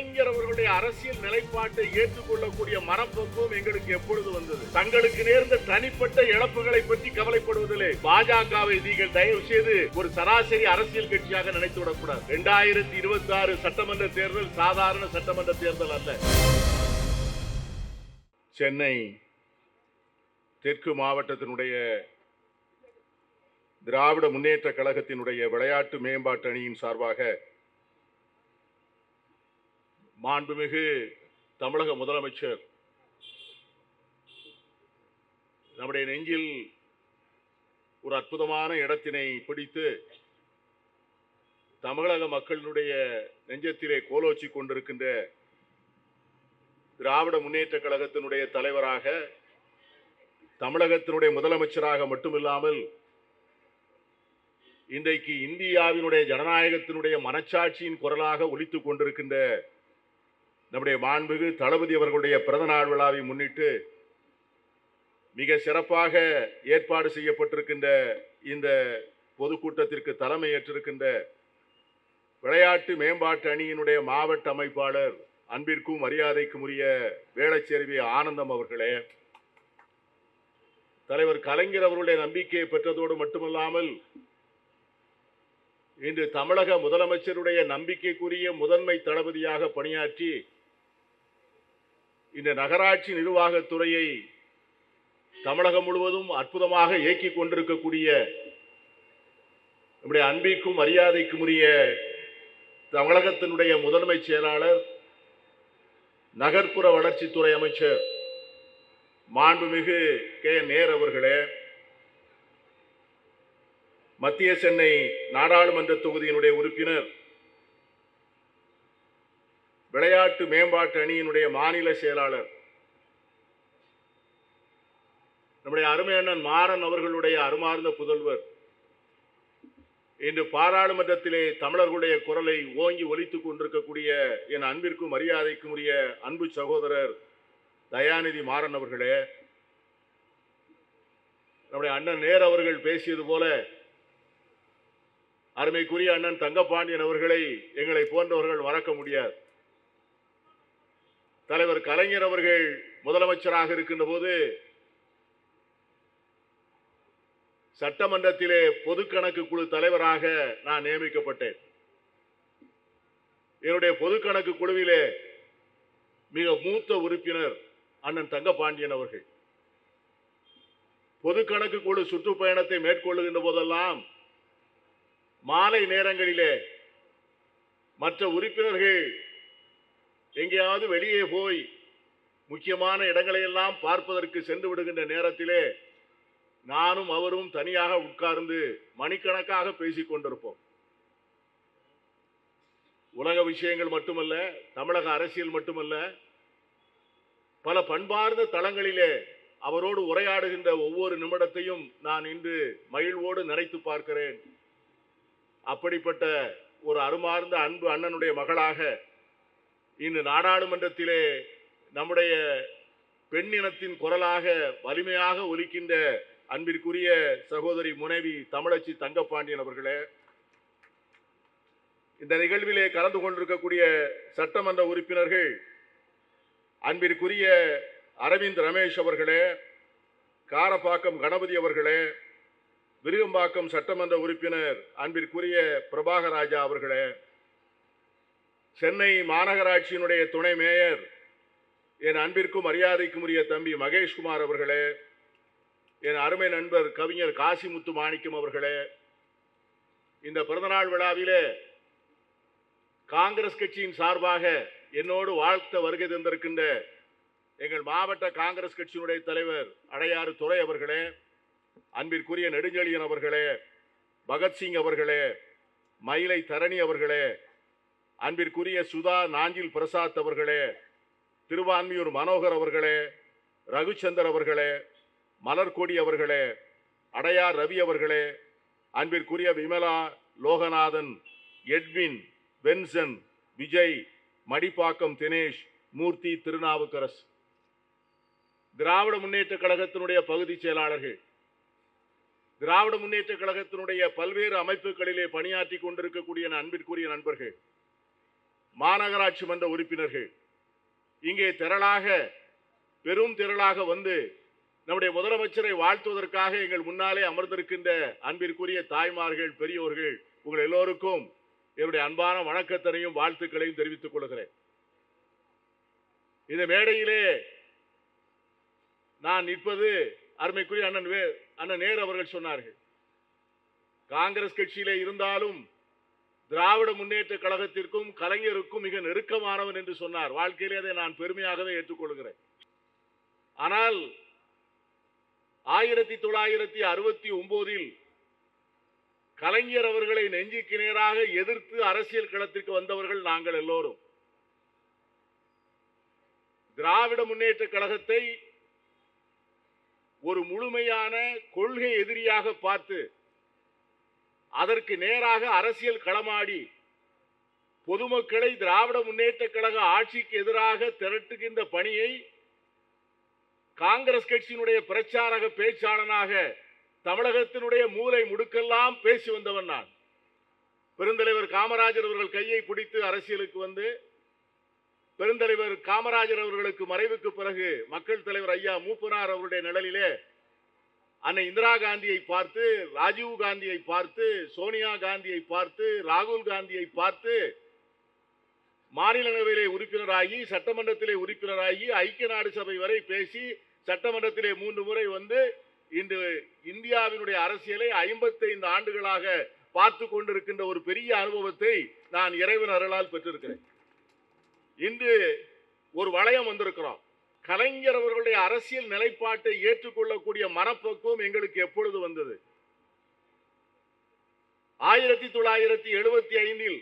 கலைஞர் அவர்களுடைய அரசியல் நிலைப்பாட்டை ஏற்றுக்கொள்ளக்கூடிய மனப்பக்குவம் எங்களுக்கு எப்பொழுது வந்தது? தங்களுக்கு நேர்ந்த தனிப்பட்ட இழப்புகளை பற்றி கவலைப்படுவதில்லை பாஜகவை நீங்கள் தயவு செய்து ஒரு சராசரி அரசியல் கட்சியாக நினைத்து விடக்கூடாது. இரண்டாயிரத்தி இருபத்தி ஆறு சட்டமன்ற தேர்தல் சாதாரண சட்டமன்ற தேர்தல் அல்ல. சென்னை தெற்கு மாவட்டத்தினுடைய திராவிட முன்னேற்ற கழகத்தினுடைய விளையாட்டு மேம்பாட்டு அணியின் சார்பாக மாண்புமிகு தமிழக முதலமைச்சர். நம்முடைய நெஞ்சில் ஒரு அற்புதமான இடத்தினை பிடித்து தமிழக மக்களினுடைய நெஞ்சத்திலே கோலோச்சி கொண்டிருக்கின்ற திராவிட முன்னேற்ற கழகத்தினுடைய தலைவராக தமிழகத்தினுடைய முதலமைச்சராக மட்டுமில்லாமல் இன்றைக்கு இந்தியாவினுடைய ஜனநாயகத்தினுடைய மனச்சாட்சியின் குரலாக ஒலித்து கொண்டிருக்கின்ற நம்முடைய மாண்புகு தளபதி அவர்களுடைய பிறந்தநாள் விழாவை முன்னிட்டு மிக சிறப்பாக ஏற்பாடு செய்யப்பட்டிருக்கின்ற இந்த பொதுக்கூட்டத்திற்கு தலைமை ஏற்றிருக்கின்ற விளையாட்டு மேம்பாட்டு அணியினுடைய மாவட்ட அமைப்பாளர் அன்பிற்கும் மரியாதைக்கும் உரிய வேளச்சேர்வி ஆனந்தம் அவர்களே தலைவர் கலைஞர் அவர்களுடைய நம்பிக்கையை பெற்றதோடு மட்டுமல்லாமல் இன்று தமிழக முதலமைச்சருடைய நம்பிக்கைக்குரிய முதன்மை தளபதியாக பணியாற்றி இந்த நகராட்சி நிர்வாகத்துறையை தமிழகம் முழுவதும் அற்புதமாக இயக்கிக் கொண்டிருக்கக்கூடிய நம்முடைய அன்பிற்கும் மரியாதைக்கும் உரிய தமிழகத்தினுடைய முதன்மை செயலாளர் நகர்ப்புற வளர்ச்சித்துறை அமைச்சர் மாண்புமிகு கே. நேர் அவர்களே மத்திய சென்னை நாடாளுமன்ற தொகுதியினுடைய உறுப்பினர் விளையாட்டு மேம்பாட்டு அணியினுடைய மாநில செயலாளர். நம்முடைய அருமை அண்ணன் மாறன் அவர்களுடைய அருமார்ந்த புதல்வர். இன்று பாராளுமன்றத்திலே தமிழர்களுடைய குரலை ஓங்கி ஒலித்துக் கொண்டிருக்கக்கூடிய என் அன்பிற்கும் மரியாதைக்கும் உரிய அன்பு சகோதரர் தயாநிதி மாறன் அவர்களே. நம்முடைய அண்ணன் நேர் அவர்கள் பேசியது போல அருமைக்குரிய அண்ணன் தங்கப்பாண்டியன் அவர்களை எங்களை போன்றவர்கள் மறக்க முடியாது. தலைவர் கலைஞர் அவர்கள் முதலமைச்சராக இருக்கின்ற போது சட்டமன்றத்திலே பொது கணக்கு குழு தலைவராக நான் நியமிக்கப்பட்டேன். என்னுடைய பொது கணக்கு குழுவிலே மிக மூத்த உறுப்பினர் அண்ணன் தங்கபாண்டியன் அவர்கள். பொது கணக்கு குழு சுற்றுப்பயணத்தை மேற்கொள்ளுகின்ற போதெல்லாம் மாலை நேரங்களிலே மற்ற உறுப்பினர்கள் எங்கேயாவது வெளியே போய் முக்கியமான இடங்களை எல்லாம் பார்ப்பதற்கு சென்று விடுகின்ற நேரத்திலே நானும் அவரும் தனியாக உட்கார்ந்து மணிக்கணக்காக பேசிக் கொண்டிருப்போம். உலக விஷயங்கள் மட்டுமல்ல தமிழக அரசியல் மட்டுமல்ல பல பண்பார்ந்த தளங்களிலே அவரோடு உரையாடுகின்ற ஒவ்வொரு நிமிடத்தையும் நான் இன்று மகிழ்வோடு நினைத்து பார்க்கிறேன். அப்படிப்பட்ட ஒரு அருமார்ந்த அன்பு அண்ணனுடைய மகளாக இன்று நாடாளுமன்றத்திலே நம்முடைய பெண்ணினத்தின் குரலாக வலிமையாக ஒலிக்கின்ற அன்பிற்குரிய சகோதரி முனைவி தமிழச்சி தங்கப்பாண்டியன் அவர்களே இந்த நிகழ்விலே கலந்து கொண்டிருக்கக்கூடிய சட்டமன்ற உறுப்பினர்கள் அன்பிற்குரிய அரவிந்த் ரமேஷ் அவர்களே காரப்பாக்கம் கணபதி அவர்களே விருகம்பாக்கம் சட்டமன்ற உறுப்பினர் அன்பிற்குரிய பிரபாகராஜா அவர்களே சென்னை மாநகராட்சியினுடைய துணை மேயர் என் அன்பிற்கும் மரியாதைக்கும் உரிய தம்பி மகேஷ்குமார் அவர்களே என் அருமை நண்பர் கவிஞர் காசிமுத்து மாணிக்கம் அவர்களே இந்த பிறந்தநாள் விழாவிலே காங்கிரஸ் கட்சியின் சார்பாக என்னோடு வாழ்த்த வருகை தந்திருக்கின்ற எங்கள் மாவட்ட காங்கிரஸ் கட்சியினுடைய தலைவர் அடையாறு துறை அவர்களே அன்பிற்குரிய நெடுஞ்செழியன் அவர்களே பகத்சிங் அவர்களே மயிலை தரணி அவர்களே அன்பிற்குரிய சுதா நாஞ்சில் பிரசாத் அவர்களே திருவான்மியூர் மனோகர் அவர்களே ரகுச்சந்தர் அவர்களே மலர்கொடி அவர்களே அடையார் ரவி அவர்களே அன்பிற்குரிய விமலா லோகநாதன் எட்வின் பென்சன் விஜய் மடிப்பாக்கம் தினேஷ் மூர்த்தி திருநாவுக்கரசு திராவிட முன்னேற்ற கழகத்தினுடைய பகுதி செயலாளர்கள். திராவிட முன்னேற்ற கழகத்தினுடைய பல்வேறு அமைப்புகளிலே பணியாற்றி கொண்டிருக்கக்கூடிய அன்பிற்குரிய நண்பர்கள். மாநகராட்சி மன்ற உறுப்பினர்கள். இங்கே திரளாக பெரும் திரளாக வந்து நம்முடைய முதலமைச்சரை வாழ்த்துவதற்காக எங்கள் முன்னாலே அமர்ந்திருக்கின்ற அன்பிற்குரிய தாய்மார்கள் பெரியோர்கள் உங்கள் எல்லோருக்கும் என்னுடைய அன்பான வணக்கத்தனையும் வாழ்த்துக்களையும் தெரிவித்துக் கொள்கிறேன். இந்த மேடையிலே நான் நிற்பது அருமைக்குரிய அண்ணன் வே அண்ணன் நேரு அவர்கள் சொன்னார்கள். காங்கிரஸ் கட்சியிலே இருந்தாலும் திராவிட முன்னேற்ற கழகத்திற்கும் கலைஞருக்கும் மிக நெருக்கமானவன் என்று சொன்னார். வாழ்க்கையிலே அதை நான் பெருமையாகவே ஏற்றுக்கொள்கிறேன். ஆனால் ஆயிரத்தி தொள்ளாயிரத்தி அறுபத்தி ஒன்பதில் கலைஞர் அவர்களை நெஞ்சுக்கு நேராக எதிர்த்து அரசியல் களத்திற்கு வந்தவர்கள் நாங்கள் எல்லோரும். திராவிட முன்னேற்ற கழகத்தை ஒரு முழுமையான கொள்கை எதிரியாக பார்த்து அதற்கு நேராக அரசியல் களமாடி பொதுமக்களை திராவிட முன்னேற்ற கழக ஆட்சிக்கு எதிராக திரட்டுகின்ற பணியை காங்கிரஸ் கட்சியினுடைய பிரச்சாரக பேச்சாளனாக தமிழகத்தினுடைய மூலை முடுக்கெல்லாம் பேசி வந்தவன் நான். பெருந்தலைவர் காமராஜர் அவர்கள் கையை பிடித்து அரசியலுக்கு வந்து பெருந்தலைவர் காமராஜர் அவர்களுக்கு மறைவுக்கு பிறகு மக்கள் தலைவர் ஐயா மூப்பனார் அவருடைய நிழலிலே அன்னை இந்திரா காந்தியை பார்த்து ராஜீவ் காந்தியை பார்த்து சோனியா காந்தியை பார்த்து ராகுல் காந்தியை பார்த்து மாநிலங்களவையிலே உறுப்பினராகி சட்டமன்றத்திலே உறுப்பினராகி ஐக்கிய நாடு சபை வரை பேசி சட்டமன்றத்திலே மூன்று முறை வந்து இன்று இந்தியாவினுடைய அரசியலை ஐம்பத்தைந்து ஆண்டுகளாக பார்த்து கொண்டிருக்கின்ற ஒரு பெரிய அனுபவத்தை நான் இறைவன் அருளால் பெற்றிருக்கிறேன். இன்று ஒரு வளையம் வந்திருக்கிறோம். கலைஞர் அவர்களுடைய அரசியல் நிலைப்பாட்டை ஏற்றுக்கொள்ளக்கூடிய மனப்பக்குவம் எங்களுக்கு எப்பொழுது வந்தது? ஆயிரத்தி தொள்ளாயிரத்தி எழுபத்தி ஐந்தில்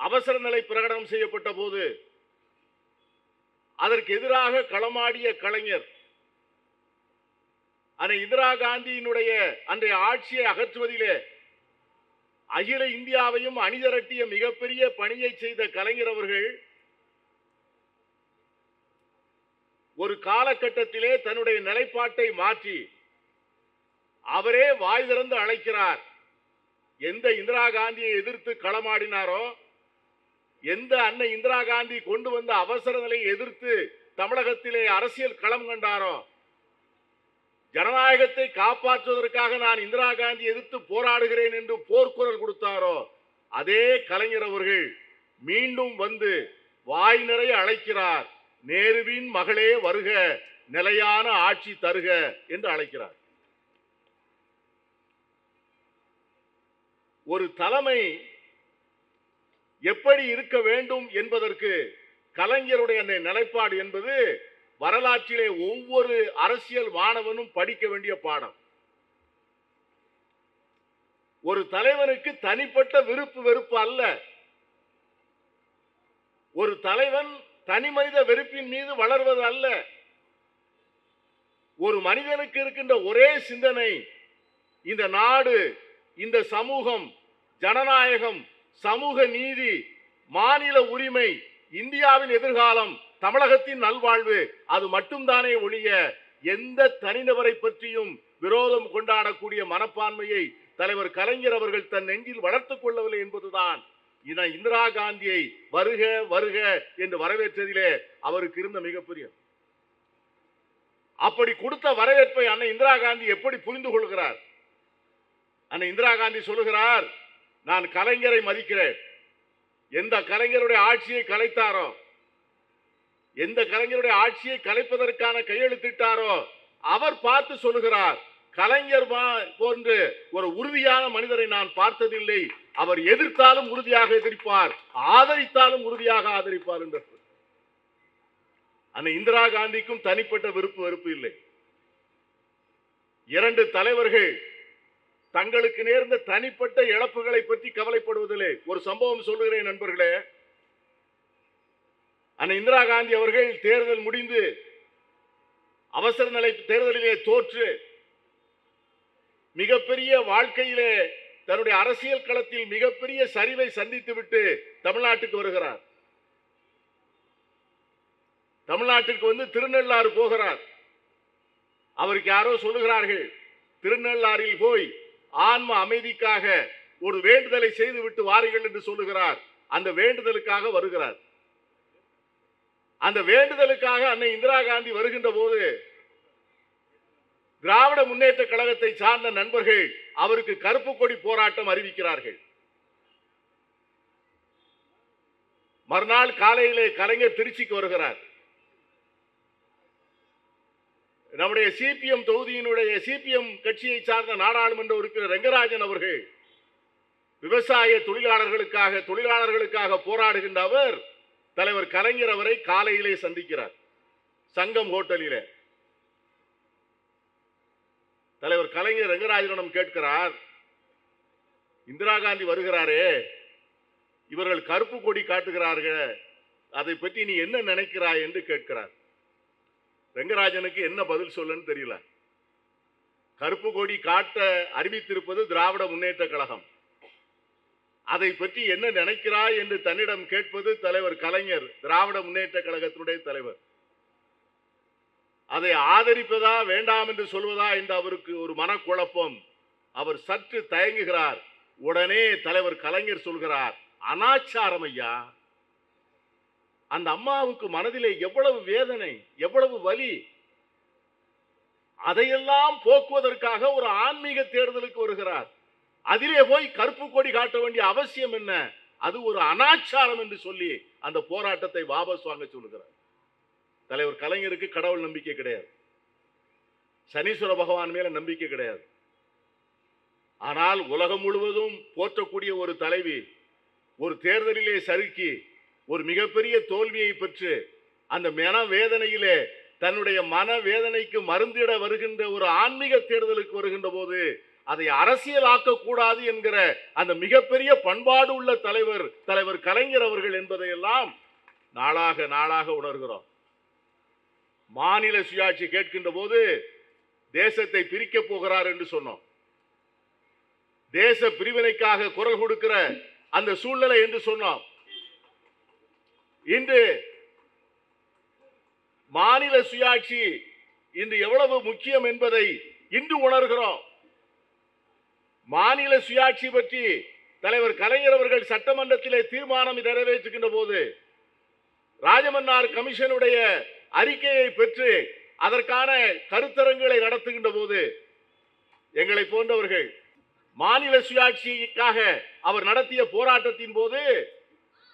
அவசர நிலை பிரகடனம் செய்யப்பட்ட போது அதற்கு எதிராக களமாடிய கலைஞர் அன்னை இந்திரா காந்தியினுடைய அன்றைய ஆட்சியை அகற்றுவதிலே அகில இந்தியாவையும் அணிதிரட்டிய மிகப்பெரிய பணியை செய்த கலைஞர் அவர்கள் ஒரு காலகட்டத்திலே தன்னுடைய நிலைப்பாட்டை மாற்றி அவரே வாய் திறந்து அழைக்கிறார். எந்த இந்திரா காந்தியை எதிர்த்து களமாடினாரோ எந்த அன்னை இந்திரா காந்தி கொண்டு வந்த அவசர நிலையை எதிர்த்து தமிழகத்திலே அரசியல் களம் கண்டாரோ ஜனநாயகத்தை காப்பாற்றுவதற்காக நான் இந்திரா காந்தி எதிர்த்து போராடுகிறேன் என்று போர்க்குரல் கொடுத்தாரோ அதே கலைஞர் அவர்கள் மீண்டும் வந்து வாய் நிறைய அழைக்கிறார். நேருவின் மகளே வருக நிலையான ஆட்சி தருக என்று அழைக்கிறார். ஒரு தலைமை எப்படி இருக்க வேண்டும் என்பதற்கு கலைஞருடைய அந்த நிலைப்பாடு என்பது வரலாற்றிலே ஒவ்வொரு அரசியல் மாணவனும் படிக்க வேண்டிய பாடம். ஒரு தலைவனுக்கு தனிப்பட்ட விருப்பு வெறுப்பு அல்ல. ஒரு தலைவன் தனி மனித வெறுப்பின் மீது வளர்வது அல்ல. ஒரு மனிதனுக்கு இருக்கின்ற ஒரே சிந்தனை இந்த நாடு இந்த சமூகம் ஜனநாயகம் சமூக நீதி மாநில உரிமை இந்தியாவின் எதிர்காலம் தமிழகத்தின் நல்வாழ்வு அது மட்டும்தானே ஒழிய எந்த தனிநபரை பற்றியும் விரோதம் கொண்டாடக்கூடிய மனப்பான்மையை தலைவர் கலைஞர் அவர்கள் தன் நெஞ்சில் வளர்த்துக் கொள்ளவில்லை என்பதுதான். இதை இந்திரா காந்தியை வருக வருக என்று வரவேற்றதிலே அவருக்கு இருந்த மிகப்பெரிய அப்படி கொடுத்த வரவேற்பை அண்ணன் இந்திரா காந்தி எப்படி புரிந்து கொள்கிறார்? அண்ணன் இந்திரா காந்தி சொல்லுகிறார் நான் கலைஞரை மதிக்கிறேன். எந்த கலைஞருடைய ஆட்சியை கலைத்தாரோ எந்த கலைஞருடைய ஆட்சியை கலைப்பதற்கான கையெழுத்திட்டாரோ அவர் பார்த்து சொல்லுகிறார் கலைஞர் மா- போன்று ஒரு உறுதியான மனிதரை நான் பார்த்ததில்லை. அவர் எதிர்த்தாலும் உறுதியாக எதிர்ப்பார் ஆதரித்தாலும் உறுதியாக ஆதரிப்பார் என்று அந்த இந்திரா காந்திக்கும் தனிப்பட்ட விருப்பு வெறுப்பு இல்லை. இரண்டு தலைவர்கள் தங்களுக்கு நேர்ந்த தனிப்பட்ட இழப்புகளை பற்றி கவலைப்படுவதில்லை ஒரு சம்பவம் சொல்லுகிறேன் நண்பர்களே. அந்த இந்திரா காந்தி அவர்கள் தேர்தல் முடிந்து அவசர நிலை தேர்தலிலே தோற்று மிகப்பெரிய வாழ்க்கையிலே தன்னுடைய அரசியல் களத்தில் மிகப்பெரிய சரிவை சந்தித்துவிட்டு தமிழ்நாட்டுக்கு வருகிறார். தமிழ்நாட்டிற்கு வந்து திருநள்ளாறு போகிறார். அவருக்கு யாரோ சொல்லுகிறார்கள் திருநள்ளாறில் போய் ஆன்ம அமைதிக்காக ஒரு வேண்டுதலை செய்துவிட்டு வாருங்கள் என்று சொல்லுகிறார். அந்த வேண்டுதலுக்காக வருகிறார். அந்த வேண்டுதலுக்காக அன்னை இந்திரா காந்தி வருகின்ற போது திராவிட முன்னேற்ற கழகத்தை சார்ந்த நண்பர்கள் அவருக்கு கருப்பு கொடி போராட்டம் அறிவிக்கிறார்கள். மறுநாள் காலையிலே கலைஞர் திருச்சிக்கு வருகிறார். நம்முடைய சிபிஎம் தொகுதியினுடைய சிபிஎம் கட்சியை சார்ந்த நாடாளுமன்ற உறுப்பினர் ரெங்கராஜன் அவர்கள் விவசாய தொழிலாளர்களுக்காக தொழிலாளர்களுக்காக போராடுகின்ற அவர் தலைவர் கலைஞர் அவரை காலையிலே சந்திக்கிறார். சங்கம் ஹோட்டலிலே. தலைவர் கலைஞர் ரெங்கராஜனிடம் கேட்கிறார். இந்திரா காந்தி வருகிறாரே. இவர்கள் கருப்பு கொடி காட்டுகிறார்கள். அதை பற்றி நீ என்ன நினைக்கிறாய் என்று கேட்கிறார். ரெங்கராஜனுக்கு என்ன பதில் சொல்லன்னு தெரியல. கருப்பு கொடி காட்ட அறிவித்திருப்பது திராவிட முன்னேற்ற கழகம். அதை பற்றி என்ன நினைக்கிறாய் என்று தன்னிடம் கேட்பது தலைவர் கலைஞர் திராவிட முன்னேற்ற கழகத்தினுடைய தலைவர். அதை ஆதரிப்பதா வேண்டாம் என்று சொல்வதா என்று அவருக்கு ஒரு மனக்குழப்பம். அவர் சற்று தயங்குகிறார். உடனே தலைவர் கலைஞர் சொல்கிறார் அனாச்சாரம் ஐயா. அந்த அம்மாவுக்கு மனதிலே எவ்வளவு வேதனை எவ்வளவு வலி. அதையெல்லாம் போக்குவதற்காக ஒரு ஆன்மீக தேர்தலுக்கு வருகிறார். அதிலே போய் கருப்பு கொடி காட்ட வேண்டிய அவசியம் என்ன? அது ஒரு அனாச்சாரம் என்று சொல்லி அந்த போராட்டத்தை வாபஸ் வாங்க சொல்லுகிறார் தலைவர் கலைஞருக்கு கடவுள் நம்பிக்கை கிடையாது. சனீஸ்வர பகவான் மேல நம்பிக்கை கிடையாது. ஆனால் உலகம் முழுவதும் போற்றக்கூடிய ஒரு தலைவி ஒரு தேர்தலிலே சறுக்கி ஒரு மிகப்பெரிய தோல்வியை பெற்று அந்த மன வேதனையிலே தன்னுடைய மன வேதனைக்கு மருந்திட வருகின்ற ஒரு ஆன்மீக தேர்தலுக்கு வருகின்ற போது அதை அரசியலாக்கக்கூடாது என்கிற அந்த மிகப்பெரிய பண்பாடு உள்ள தலைவர் தலைவர் கலைஞர் அவர்கள் என்பதையெல்லாம் நாளாக நாளாக உணர்கிறோம். மாநில சுயாட்சி கேட்கின்ற போது தேசத்தை பிரிக்க போகிறார் என்று சொன்னோம். தேச பிரிவினைக்காக குரல் கொடுக்கிற அந்த சூழ்நிலை என்று சொன்னோம். இன்று மாநில சுயாட்சி இன்று எவ்வளவு முக்கியம் என்பதை இன்று உணர்கிறோம். மாநில சுயாட்சி பற்றி தலைவர் கலைஞர் அவர்கள் சட்டமன்றத்திலே தீர்மானம் நிறைவேற்றுகின்ற போது ராஜமன்னார் கமிஷனுடைய அறிக்கையை பெற்று அதற்கான கருத்தரங்களை நடத்துகின்ற போது எங்களை போன்றவர்கள் மாநில சுயாட்சிக்காக அவர் நடத்திய போராட்டத்தின் போது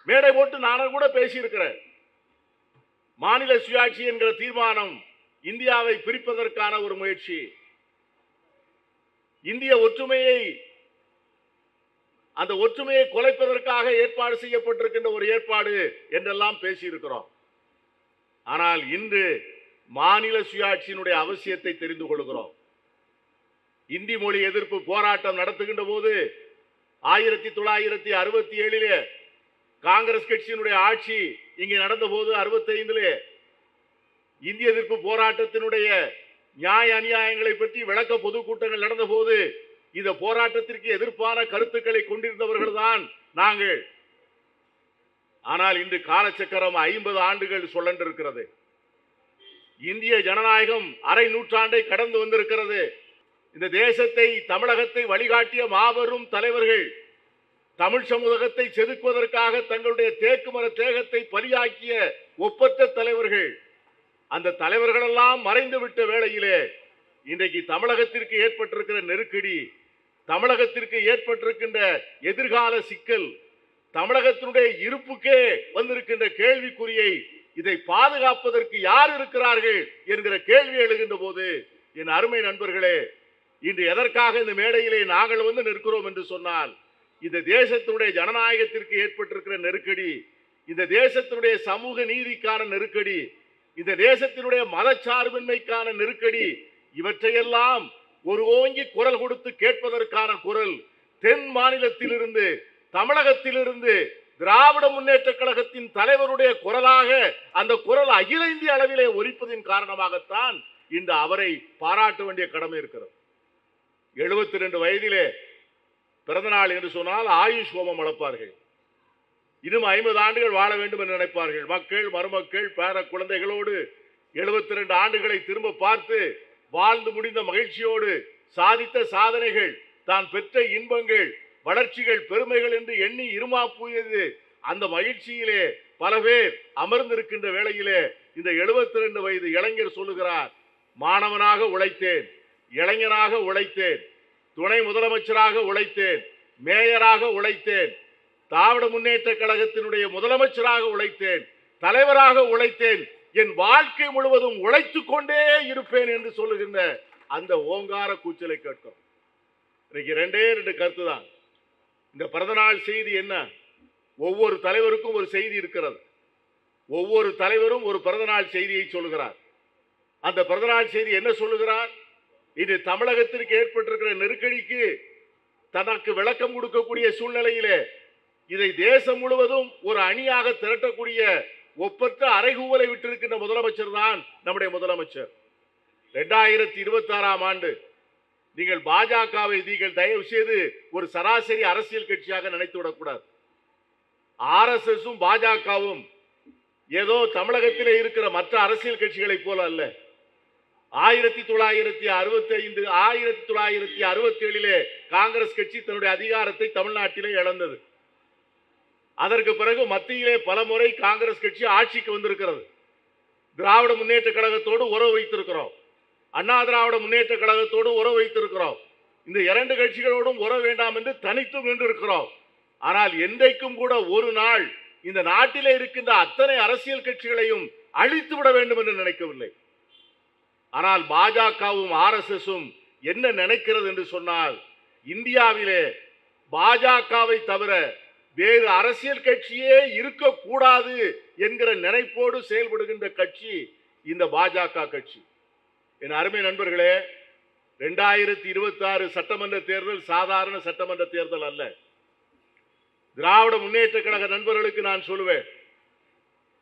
மேடை போட்டு நானும் கூட பேசியிருக்கிறேன். மாநில சுயாட்சி என்கிற தீர்மானம் இந்தியாவை பிரிப்பதற்கான ஒரு முயற்சி. இந்திய ஒற்றுமையை அந்த ஒற்றுமையை குலைப்பதற்காக ஏற்பாடு செய்யப்பட்டிருக்கின்ற ஒரு ஏற்பாடு என்றெல்லாம் பேசியிருக்கிறோம். ஆனால் இன்று மாநில சுயாட்சியினுடைய அவசியத்தை தெரிந்து கொள்கிறோம். இந்தி மொழி எதிர்ப்பு போராட்டம் நடத்துகின்ற போது ஆயிரத்தி தொள்ளாயிரத்தி அறுபத்தி ஏழிலே காங்கிரஸ் கட்சியினுடைய ஆட்சி இங்கே நடந்த போது அறுபத்தைந்திலே இந்திய எதிர்ப்பு போராட்டத்தினுடைய நியாய அநியாயங்களை பற்றி விளக்க பொதுக்கூட்டங்கள் நடந்த போது இந்த போராட்டத்திற்கு எதிர்ப்பான கருத்துக்களை கொண்டிருந்தவர்கள் தான் நாங்கள். ஆனால் இன்று காலச்சக்கரம் ஐம்பது ஆண்டுகள் சொல்லண்டிருக்கிறது இந்திய ஜனநாயகம் அரை நூற்றாண்டை கடந்து வந்திருக்கிறது. இந்த தேசத்தை தமிழகத்தை வழிகாட்டிய மாபெரும் தலைவர்கள் தமிழ் சமூகத்தை செதுக்குவதற்காக தங்களுடைய தேக்கு மர தேகத்தை பலியாக்கிய ஒப்பற்ற தலைவர்கள். அந்த தலைவர்களெல்லாம் மறைந்து விட்ட வேளையிலே இன்றைக்கு தமிழகத்திற்கு ஏற்பட்டிருக்கிற நெருக்கடி தமிழகத்திற்கு ஏற்பட்டிருக்கின்ற எதிர்கால சிக்கல் தமிழகத்தினுடைய இருப்புக்கே வந்திருக்கின்ற கேள்விக்குறியை இதை பாதுகாப்பதற்கு யார் இருக்கிறார்கள் என்கிற கேள்வி எழுகின்ற போது என் அருமை நண்பர்களே இன்று எதற்காக இந்த மேடையிலே நாங்கள் வந்து நிற்கிறோம் என்று சொன்னால் இந்த தேசத்தினுடைய ஜனநாயகத்திற்கு ஏற்பட்டிருக்கிற நெருக்கடி இந்த தேசத்தினுடைய சமூக நீதிக்கான நெருக்கடி இந்த தேசத்தினுடைய மதச்சார்பின்மைக்கான நெருக்கடி இவற்றையெல்லாம் ஒரு ஓங்கி குரல் கொடுத்து கேட்பதற்கான குரல் தென் மாநிலத்திலிருந்து தமிழகத்திலிருந்து திராவிட முன்னேற்ற கழகத்தின் தலைவருடைய குரலாக அந்த குரல் அகில இந்திய அளவிலே ஒலிப்பதின் காரணமாகத்தான் இந்த அவரை பாராட்ட வேண்டிய கடமை இருக்கிறது. எழுபத்தி ரெண்டு வயதிலே பிறந்தநாள் என்று சொன்னால் ஆயுஷ் ஹோமம் வளர்ப்பார்கள். இன்னும் ஐம்பது ஆண்டுகள் வாழ வேண்டும் என்று நினைப்பார்கள். மக்கள் மருமக்கள் பேர குழந்தைகளோடு எழுபத்தி ரெண்டு ஆண்டுகளை திரும்ப பார்த்து வாழ்ந்து முடிந்த மகிழ்ச்சியோடு சாதித்த சாதனைகள் தான் பெற்ற இன்பங்கள் வளர்ச்சிகள் பெருமைகள் என்று எண்ணி இருமாப்புயது அந்த மகிழ்ச்சியிலே பல பேர் அமர்ந்திருக்கின்ற வேளையிலே இந்த 72 வயது இளைஞர் சொல்லுகிறார் மாணவனாக உழைத்தேன் இளைஞனாக உழைத்தேன் துணை முதலமைச்சராக உழைத்தேன் மேயராக உழைத்தேன் திராவிட முன்னேற்ற கழகத்தினுடைய முதலமைச்சராக உழைத்தேன் தலைவராக உழைத்தேன் என் வாழ்க்கை முழுவதும் உழைத்து கொண்டே இருப்பேன் என்று சொல்லுகின்ற அந்த ஓங்கார கூச்சலை கேட்கிறோம். இன்னைக்கு ரெண்டே ரெண்டு கருத்து தான் இந்த பிறந்தநாள் செய்தி என்ன? ஒவ்வொரு தலைவருக்கும் ஒரு செய்தி இருக்கிறது. ஒவ்வொரு தலைவரும் ஒரு பிறந்தநாள் செய்தியை சொல்லுகிறார். அந்த பிறந்தநாள் செய்தி என்ன சொல்லுகிறார்? இது தமிழகத்திற்கு ஏற்பட்டிருக்கிற நெருக்கடிக்கு தனக்கு விளக்கம் கொடுக்கக்கூடிய சூழ்நிலையிலே இதை தேசம் முழுவதும் ஒரு அணியாக திரட்டக்கூடிய ஒப்பற்ற அறைகூவலை விட்டிருக்கின்ற முதலமைச்சர் தான் நம்முடைய முதலமைச்சர். ரெண்டாயிரத்தி இருபத்தி ஆறாம் ஆண்டு நீங்கள் பாஜகவை நீங்கள் தயவு செய்து ஒரு சராசரி அரசியல் கட்சியாக நினைத்து விடக்கூடாது. ஆர்எஸ்எஸும் பாஜகவும் ஏதோ தமிழகத்திலே இருக்கிற மற்ற அரசியல் கட்சிகளைப் போல அல்ல. ஆயிரத்தி தொள்ளாயிரத்தி அறுபத்தி ஐந்து ஆயிரத்தி தொள்ளாயிரத்தி அறுபத்தி ஏழிலே காங்கிரஸ் கட்சி தன்னுடைய அதிகாரத்தை தமிழ்நாட்டிலே இழந்தது. அதற்கு பிறகு மத்தியிலே பலமுறை காங்கிரஸ் கட்சி ஆட்சிக்கு வந்திருக்கிறது. திராவிட முன்னேற்ற கழகத்தோடு உறவு வைத்திருக்கிறோம். அண்ணா திராவிட முன்னேற்ற கழகத்தோடு உறவு வைத்திருக்கிறோம். இந்த இரண்டு கட்சிகளோடும் உறவு வேண்டாம் என்று தனித்தும் நின்றிருக்கிறோம். ஆனால் என்றைக்கும் கூட ஒரு நாள் இந்த நாட்டிலே இருக்கின்ற அத்தனை அரசியல் கட்சிகளையும் அழித்து விட வேண்டும் என்று நினைக்கவில்லை. ஆனால் பாஜகவும் ஆர்எஸ்எஸும் என்ன நினைக்கிறது என்று சொன்னால் இந்தியாவிலே பாஜகவை தவிர வேறு அரசியல் கட்சியே இருக்கக்கூடாது என்கிற நினைப்போடு செயல்படுகின்ற கட்சி இந்த பாஜக கட்சி. என் அருமை நண்பர்களே ரெண்டாயிரத்தி இருபத்தி ஆறு சட்டமன்ற தேர்தல் சாதாரண சட்டமன்ற தேர்தல் அல்ல. திராவிட முன்னேற்ற கழக நண்பர்களுக்கு நான் சொல்லுவேன்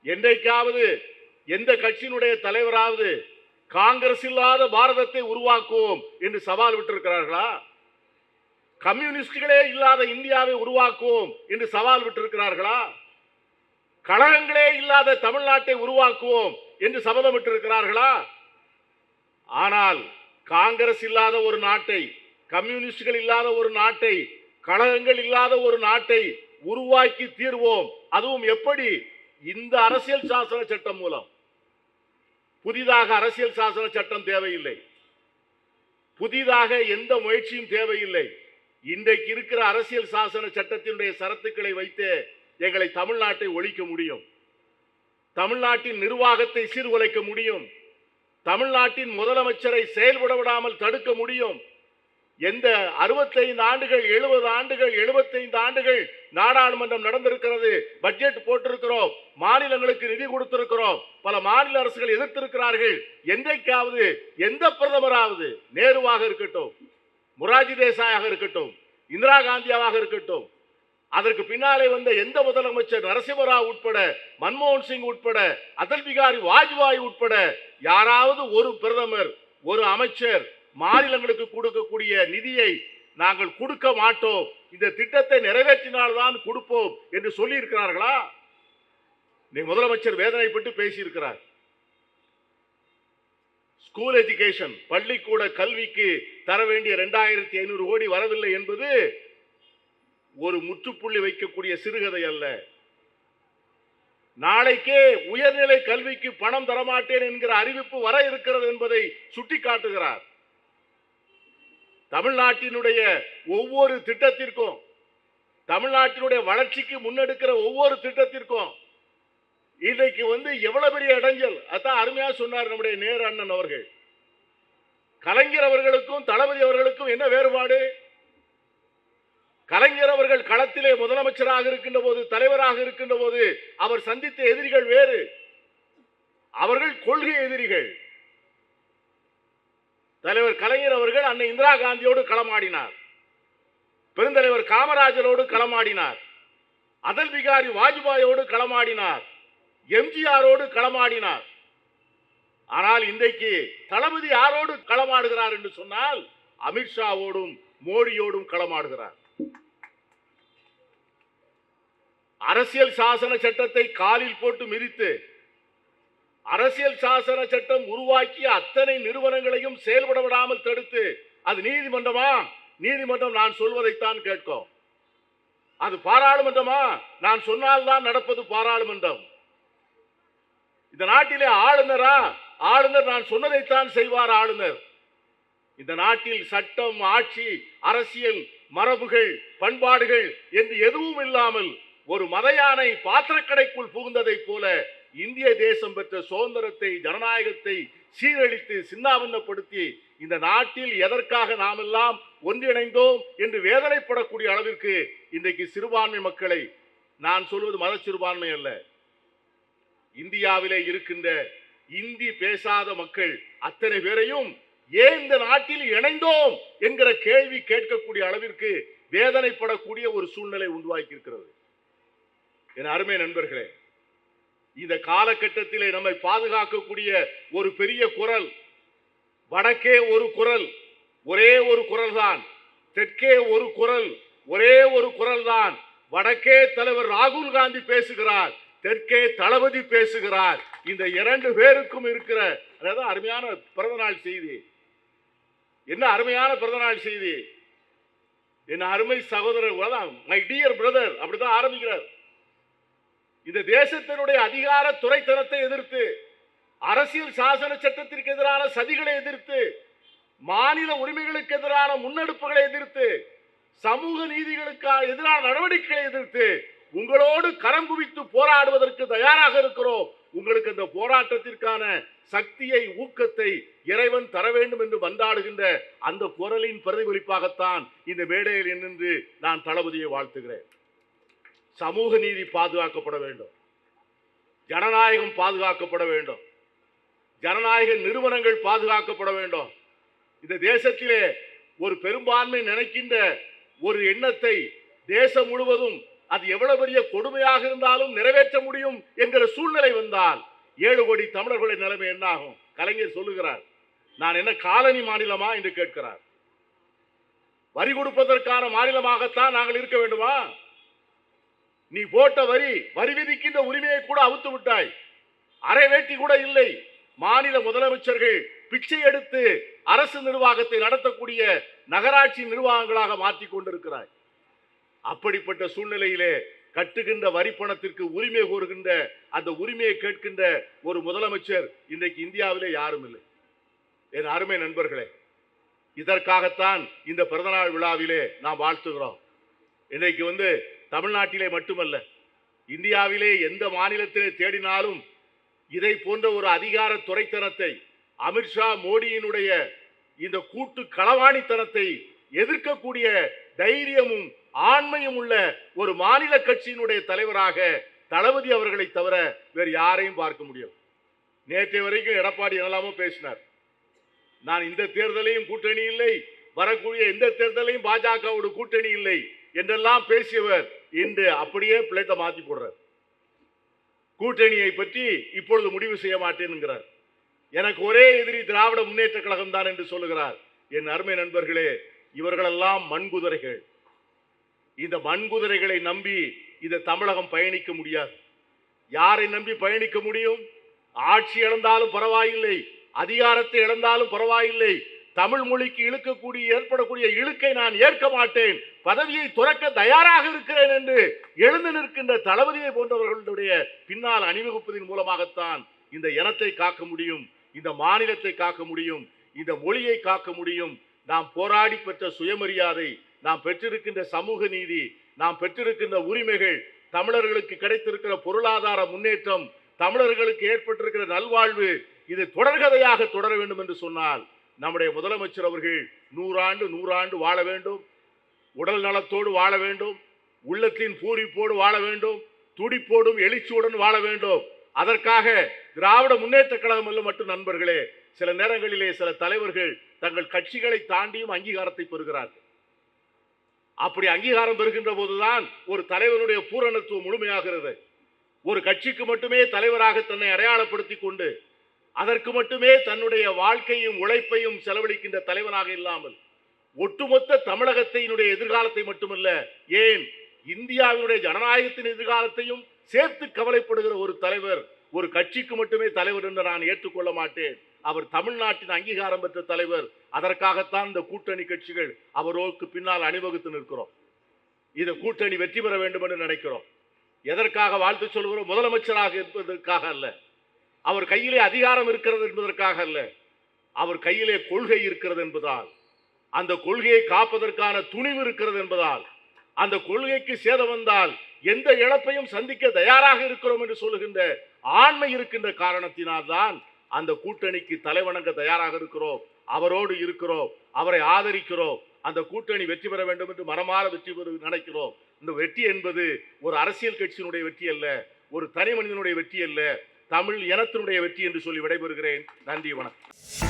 என்றைக்காவது எந்த கட்சியினுடைய தலைவராவது காங்கிரஸ் இல்லாத பாரதத்தை உருவாக்குவோம் என்று சவால் விட்டிருக்கிறார்களா? கம்யூனிஸ்டுகளே இல்லாத இந்தியாவை உருவாக்குவோம் என்று சவால் விட்டிருக்கிறார்களா? கழகங்களே இல்லாத தமிழ்நாட்டை உருவாக்குவோம் என்று சபதம் விட்டிருக்கிறார்களா ஆனால் காங்கிரஸ் இல்லாத ஒரு நாட்டை கம்யூனிஸ்டுகள் இல்லாத ஒரு நாட்டை கழகங்கள் இல்லாத ஒரு நாட்டை உருவாக்கி தீர்வோம். அதுவும் எப்படி? இந்த அரசியல் சாசன சட்டம் மூலம். புதிதாக அரசியல் சாசன சட்டம் தேவையில்லை. புதிதாக எந்த முயற்சியும் தேவையில்லை. இன்றைக்கு இருக்கிற அரசியல் சாசன சட்டத்தினுடைய சரத்துக்களை வைத்து எங்களை தமிழ்நாட்டை ஒழிக்க முடியும். தமிழ்நாட்டின் நிர்வாகத்தை சீர்குலைக்க முடியும். தமிழ்நாட்டின் முதலமைச்சரை செயல்பட விடாமல் தடுக்க முடியும். எந்த அறுபத்தைந்து ஆண்டுகள் எழுபது ஆண்டுகள் எழுபத்தைந்து ஆண்டுகள் நாடாளுமன்றம் நடந்திருக்கிறது பட்ஜெட் போட்டிருக்கிறோம் மாநிலங்களுக்கு நிதி கொடுத்திருக்கிறோம் பல மாநில அரசுகள் எதிர்த்திருக்கிறார்கள் என்றைக்காவது எந்த பிரதமராவது நேருவாக இருக்கட்டும் முராஜி தேசாயாக இருக்கட்டும் இந்திரா காந்தியாவாக இருக்கட்டும் அதற்கு பின்னாலே வந்த எந்த முதலமைச்சர் நரசிம்மராவ் உட்பட மன்மோகன் சிங் உட்பட அடல் பிகாரி வாஜ்பாய் உட்பட யாராவது ஒரு பிரதமர் ஒரு அமைச்சர் மாநிலங்களுக்கு கொடுக்கக்கூடிய நிதியை நாங்கள் கொடுக்க மாட்டோம். இந்த திட்டத்தை நிறைவேற்றினால்தான் கொடுப்போம் என்று சொல்லி இருக்கிறார்களா நீ முதலமைச்சர் வேதனைப்பட்டு பேசியிருக்கிறார். ஸ்கூல் எஜுகேஷன் பள்ளிக்கூட கல்விக்கு தர வேண்டிய இரண்டாயிரத்தி ஐநூறு கோடி வரவில்லை என்பது ஒரு முற்றுப்புள்ளி வைக்கக்கூடிய சிறுகதை அல்ல. நாளைக்கே உயர்நிலை கல்விக்கு பணம் தரமாட்டேன் என்கிற அறிவிப்பு வர இருக்கிறது என்பதை சுட்டிக்காட்டுகிறார். தமிழ்நாட்டினுடைய ஒவ்வொரு திட்டத்திற்கும் தமிழ்நாட்டினுடைய வளர்ச்சிக்கு முன்னெடுக்கிற ஒவ்வொரு திட்டத்திற்கும் இன்றைக்கு வந்து எவ்வளவு பெரிய இடைஞ்சல்? அதான் அருமையா சொன்னார் நம்முடைய நேரு அண்ணன் அவர்கள். கலைஞர் அவர்களுக்கும் தளபதி அவர்களுக்கும் என்ன வேறுபாடு? கலைஞர் அவர்கள் களத்திலே முதலமைச்சராக இருக்கின்ற போது தலைவராக இருக்கின்ற போது அவர் சந்தித்த எதிரிகள் வேறு. அவர்கள் கொள்கை எதிரிகள். தலைவர் கலைஞர் அவர்கள் அன்னை இந்திரா காந்தியோடு களமாடினார். பெருந்தலைவர் காமராஜரோடு களமாடினார். அதல் பிகாரி வாஜ்பாயோடு களமாடினார். எம்ஜிஆரோடு களமாடினார். ஆனால் இன்றைக்கு தளபதி யாரோடு களமாடுகிறார் என்று சொன்னால் அமித்ஷாவோடும் மோடியோடும் களமாடுகிறார். அரசியல் சாசன சட்டத்தை காலில் போட்டு மிதித்து அரசியல் சாசன சட்டம் உருவாக்கிய அத்தனை நிறுவனங்களையும் செயல்பட விடாமல் தடுத்து அது நீதிமன்றமா? நீதிமன்றம் நான் சொல்வதைத்தான் கேட்கும். அது பாராளுமன்றமா? நான் சொன்னால்தான் நடப்பது பாராளுமன்றம். இந்த நாட்டிலே ஆளுநரா? ஆளுநர் நான் சொன்னதைத்தான் செய்வார் ஆளுநர். இந்த நாட்டில் சட்டம் ஆட்சி அரசியல் மரபுகள் பண்பாடுகள் என்று எதுவும் இல்லாமல் ஒரு மதையானை பாத்திரக்கடைக்குள் புகுந்ததைப் போல இந்திய தேசம் பெற்ற சுதந்திரத்தை ஜனநாயகத்தை சீரழித்து சின்னாபின்னப்படுத்தி இந்த நாட்டில் எதற்காக நாமெல்லாம் ஒன்றிணைந்தோம் என்று வேதனைப்படக்கூடிய அளவிற்கு இன்றைக்கு சிறுபான்மை மக்களை நான் சொல்வது மத சிறுபான்மை அல்ல. இந்தியாவிலே இருக்கின்ற இந்தி பேசாத மக்கள் அத்தனை பேரையும் ஏன் இந்த நாட்டில் இணைந்தோம் என்கிற கேள்வி கேட்கக்கூடிய அளவிற்கு வேதனைப்படக்கூடிய ஒரு சூழ்நிலை உருவாக்கி இருக்கிறது என் அருமை நண்பர்களே இந்த காலகட்டத்திலே நம்மை பாதுகாக்கக்கூடிய ஒரு பெரிய குரல் வடக்கே ஒரு குரல் ஒரே ஒரு குரல் தான் தெற்கே ஒரு குரல் ஒரே ஒரு குரல் தான் வடக்கே தலைவர் ராகுல் காந்தி பேசுகிறார் தெற்கே தளபதி பேசுகிறார். இந்த இரண்டு பேருக்கும் இருக்கிற அதாவது அருமையான பிறந்தநாள் செய்தி. என்ன அருமையான பிறந்தநாள் செய்தி? என் அருமை சகோதரர் மை டியர் பிரதர் அப்படிதான் ஆரம்பிக்கிறார். இந்த தேசத்தினுடைய அதிகார துறைத்தனத்தை எதிர்த்து அரசியல் சாசன சட்டத்திற்கு எதிரான சதிகளை எதிர்த்து மாநில உரிமைகளுக்கு எதிரான முன்னெடுப்புகளை எதிர்த்து சமூக நீதிகளுக்காக எதிரான நடவடிக்கைகளை எதிர்த்து உங்களோடு கரம் குவித்து போராடுவதற்கு தயாராக இருக்கிறோம். உங்களுக்கு இந்த போராட்டத்திற்கான சக்தியை ஊக்கத்தை இறைவன் தர வேண்டும் என்று வந்தாடுகின்ற அந்த குரலின் பிரதிபலிப்பாகத்தான் இந்த மேடையில் நின்று நான் தளபதியை வாழ்த்துகிறேன். சமூக நீதி பாதுகாக்கப்பட வேண்டும். ஜனநாயகம் பாதுகாக்கப்பட வேண்டும். ஜனநாயக நிறுவனங்கள் பாதுகாக்கப்பட வேண்டும். இந்த தேசத்திலே ஒரு பெரும்பான்மை நினைக்கின்ற ஒரு எண்ணத்தை தேசம் முழுவதும் அது எவ்வளவு பெரிய கொடுமையாக இருந்தாலும் நிறைவேற்ற முடியும் என்கிற சூழ்நிலை வந்தால் ஏழு கோடி தமிழர்களின் நிலைமை என்னாகும்? கலைஞர் சொல்லுகிறார். நான் என்ன காலனி மாநிலமா என்று கேட்கிறார். வரி கொடுப்பதற்கான மாநிலமாகத்தான் நாங்கள் இருக்க வேண்டுமா? நீ போட்ட வரி வரி விதிக்கின்ற உரிமையை கூட அவுத்து விட்டாய். அரை வேட்டி கூட இல்லை. மாநில முதலமைச்சர்கள் பிச்சை எடுத்து அரசு நிர்வாகத்தை நடத்தக்கூடிய நகராட்சி நிர்வாகங்களாக மாற்றிக் கொண்டிருக்கிறாய். அப்படிப்பட்ட சூழ்நிலையிலே கட்டுகின்ற வரி பணத்திற்கு உரிமை கோருகின்ற அந்த உரிமையை கேட்கின்ற ஒரு முதலமைச்சர் இன்றைக்கு இந்தியாவிலே யாரும் இல்லை. என் அருமை நண்பர்களே இதற்காகத்தான் இந்த பிறந்தநாள் விழாவிலே நாம் வாழ்த்துகிறோம். இன்றைக்கு வந்து தமிழ்நாட்டிலே மட்டுமல்ல இந்தியாவிலே எந்த மாநிலத்திலே தேடினாலும் இதை போன்ற ஒரு அதிகார துறைத்தனத்தை அமித்ஷா மோடியினுடைய இந்த கூட்டு களவாணித்தனத்தை எதிர்க்கக்கூடிய தைரியமும் ஆண்மையும் உள்ள ஒரு மாநில கட்சியினுடைய தலைவராக தளபதி அவர்களை தவிர வேறு யாரையும் பார்க்க முடியும் நேற்று வரைக்கும் எடப்பாடி என்னெல்லாமோ பேசினார். நான் இந்த தேர்தலையும் கூட்டணி இல்லை வரக்கூடிய எந்த தேர்தலையும் பாஜகவோட கூட்டணி இல்லை என்றெல்லாம் பேசியவர் இன்று அப்படியே பிள்ளைத்த மாற்றி போடுறார். கூட்டணியை பற்றி இப்பொழுது முடிவு செய்ய மாட்டேன்கிறார் எனக்கு ஒரே எதிரி திராவிட முன்னேற்ற கழகம் தான் என்று சொல்லுகிறார். என் அருமை நண்பர்களே இவர்களெல்லாம் மண்குதிரைகள். இந்த மண்குதிரைகளை நம்பி இந்த தமிழகம் பயணிக்க முடியாது. யாரை நம்பி பயணிக்க முடியும்? ஆட்சி இழந்தாலும் பரவாயில்லை அதிகாரத்தை இழந்தாலும் பரவாயில்லை தமிழ் மொழிக்கு இழுக்கக்கூடிய ஏற்படக்கூடிய இழுக்கை நான் ஏற்க மாட்டேன். பதவியை துறக்க தயாராக இருக்கிறேன் என்று எழுந்து நிற்கின்ற தளபதியை போன்றவர்களுடைய பின்னால் அணிவகுப்பதன் மூலமாகத்தான் இந்த இனத்தை காக்க முடியும் இந்த மாநிலத்தை காக்க முடியும் இந்த மொழியை காக்க முடியும். நாம் போராடி பெற்ற சுயமரியாதை நாம் பெற்றிருக்கின்ற சமூக நீதி நாம் பெற்றிருக்கின்ற உரிமைகள் தமிழர்களுக்கு கிடைத்திருக்கிற பொருளாதார முன்னேற்றம் தமிழர்களுக்கு ஏற்பட்டிருக்கிற நல்வாழ்வு இது தொடர்கதையாக தொடர வேண்டும் என்று சொன்னால் நம்முடைய முதலமைச்சர் அவர்கள் நூறாண்டு நூறாண்டு வாழ வேண்டும். உடல் நலத்தோடு வாழ வேண்டும். உள்ளத்தின் பூரிப்போடு வாழ வேண்டும். துடிப்போடும் எழுச்சியுடன் வாழ வேண்டும். அதற்காக திராவிட முன்னேற்ற கழகம் அல்ல மட்டும் நண்பர்களே சில நேரங்களிலே சில தலைவர்கள் தங்கள் கட்சிகளை தாண்டியும் அங்கீகாரத்தை பெறுகிறார்கள். அப்படி அங்கீகாரம் பெறுகின்ற போதுதான் ஒரு தலைவனுடைய பூரணத்துவம் முழுமையாகிறது. ஒரு கட்சிக்கு மட்டுமே தலைவராக தன்னை அடையாளப்படுத்தி கொண்டு அதற்கு மட்டுமே தன்னுடைய வாழ்க்கையும் உழைப்பையும் செலவழிக்கின்ற தலைவனாக இல்லாமல் ஒட்டுமொத்த தமிழகத்தினுடைய எதிர்காலத்தை மட்டுமல்ல ஏன் இந்தியாவினுடைய ஜனநாயகத்தின் எதிர்காலத்தையும் சேர்த்து கவலைப்படுகிற ஒரு தலைவர் ஒரு கட்சிக்கு மட்டுமே தலைவர் என்று நான் ஏற்றுக்கொள்ள மாட்டேன். அவர் தமிழ்நாட்டின் அங்கீகாரம் பெற்ற தலைவர். அதற்காகத்தான் இந்த கூட்டணி கட்சிகள் அவரோக்கு பின்னால் அணிவகுத்து நிற்கிறோம். இந்த கூட்டணி வெற்றி பெற வேண்டும் என்று நினைக்கிறோம். எதற்காக வாழ்த்து சொல்கிறோம்? முதலமைச்சராக இருப்பதற்காக அல்ல. அவர் கையிலே அதிகாரம் இருக்கிறது என்பதற்காக அல்ல. அவர் கையிலே கொள்கை இருக்கிறது என்பதால் அந்த கொள்கையை காப்பதற்கான துணிவு இருக்கிறது என்பதால் அந்த கொள்கைக்கு சேதம் வந்தால் எந்த இழப்பையும் சந்திக்க தயாராக இருக்கிறோம் என்று சொல்லுகின்ற ஆண்மை இருக்கின்ற காரணத்தினால்தான் அந்த கூட்டணிக்கு தலைவணங்க தயாராக இருக்கிறோம். அவரோடு இருக்கிறோம். அவரை ஆதரிக்கிறோம். அந்த கூட்டணி வெற்றி பெற வேண்டும் என்று மனமாற வெற்றி பெற நினைக்கிறோம். இந்த வெற்றி என்பது ஒரு அரசியல் கட்சியினுடைய வெற்றி அல்ல. ஒரு தனி மனிதனுடைய வெற்றி அல்ல. தமிழ் இனத்தினுடைய வெற்றி என்று சொல்லி விடைபெறுகிறேன். நன்றி வணக்கம்.